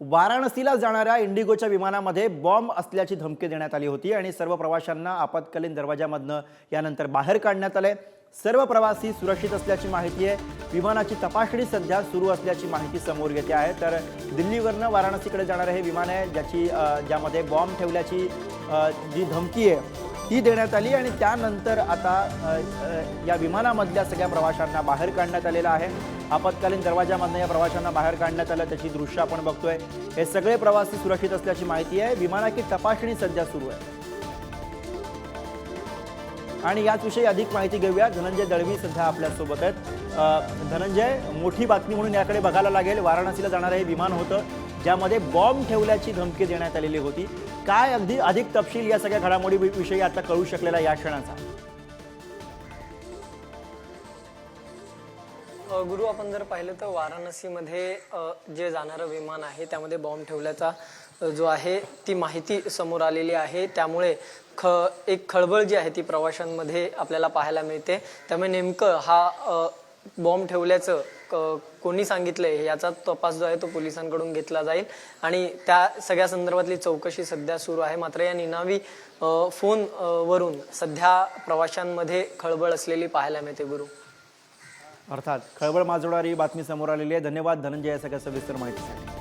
वाराणसीला जाणाऱ्या इंडिगोच्या विमानामध्ये बॉम्ब असल्याची धमकी देण्यात आली होती आणि सर्व प्रवाशांना आपत्कालीन दरवाजामधनं यानंतर बाहेर काढण्यात आले सर्व प्रवासी सुरक्षित असल्याची माहिती आहे. विमानाची तपासणी सध्या सुरू असल्याची माहिती समोर येते आहे. तर दिल्लीवरनं वाराणसीकडे जाणारं हे विमान आहे ज्याची ज्यामध्ये बॉम्ब ठेवल्याची जी धमकी आहे ती देण्यात आली आणि त्यानंतर आता या विमानामधल्या सगळ्या प्रवाशांना बाहेर काढण्यात आलेलं आहे. आपत्कालीन दरवाजामधनं या प्रवाशांना बाहेर काढण्यात आलं. त्याची दृश्य आपण बघतोय. हे सगळे प्रवासी सुरक्षित असल्याची माहिती आहे. विमानाची तपासणी सध्या सुरू आहे. आणि याचविषयी अधिक माहिती घेऊया. धनंजय दळवी सध्या आपल्यासोबत आहेत. धनंजय मोठी बातमी म्हणून याकडे बघायला लागेल. वाराणसीला जाणारं हे विमान होतं ज्यामध्ये बॉम्ब ठेवल्याची धमकी देण्यात आलेली होती. काय अगदी अधिक तपशील या सगळ्या घडामोडी विषयी आता कळू शकलेला या क्षणाचा? गुरु आपण जर पाहिलं तर वाराणसीमध्ये जे जाणारं विमान आहे त्यामध्ये बॉम्ब ठेवल्याचा जो आहे ती माहिती समोर आलेली आहे. त्यामुळे ख एक खळबळ जी आहे ती प्रवाशांमध्ये आपल्याला पाहायला मिळते. त्यामुळे नेमकं हा बॉम्ब ठेवल्याचं क- कोणी सांगितलंय याचा तपास जो आहे तो पोलिसांकडून घेतला जाईल. आणि त्या सगळ्या संदर्भातली चौकशी सध्या सुरू आहे. मात्र या निनावी फोनवरून फोन वरून सध्या प्रवाशांमध्ये खळबळ असलेली पाहायला मिळते गुरु. अर्थात खळबळ माजवणारी बातमी समोर आलेली आहे धन्यवाद धनंजय या सगळ्या सविस्तर माहितीसाठी